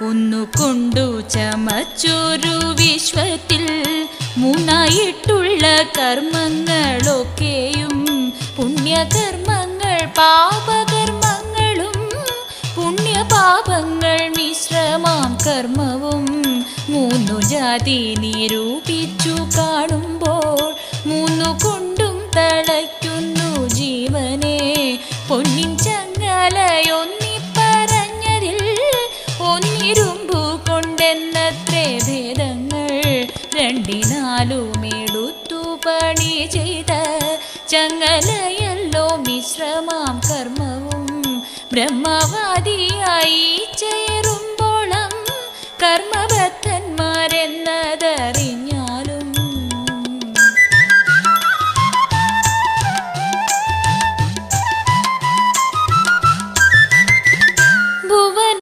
ഒന്നുകൊണ്ടു ചമച്ചൊരു വിശ്വത്തിൽ മൂന്നായിട്ടുള്ള കർമ്മങ്ങളൊക്കെയും പുണ്യകർമ്മങ്ങൾ പാപകർമ്മങ്ങളും പുണ്യപാപങ്ങൾ മിശ്രമാം കർമ്മവും മൂന്നു ജാതി നിരൂപിച്ചു കാണുമ്പോൾ മൂന്നു കൊണ്ടും തളയ്ക്കുന്നു ജീവനെ. പൊന്നിൻ ചങ്ങലയൊന്നി പൊന്നിരുമ്പു കൊണ്ടെന്നത്രേ ഭേദങ്ങൾ രണ്ടിനാലുമെടുത്തു പണി ചെയ്ത ചങ്ങലയല്ലോ മിശ്രമാം കർമ്മവും ബ്രഹ്മവാദിയായി ചേരുമ്പോളം കർമ്മഭക്തന്മാരെന്നതറി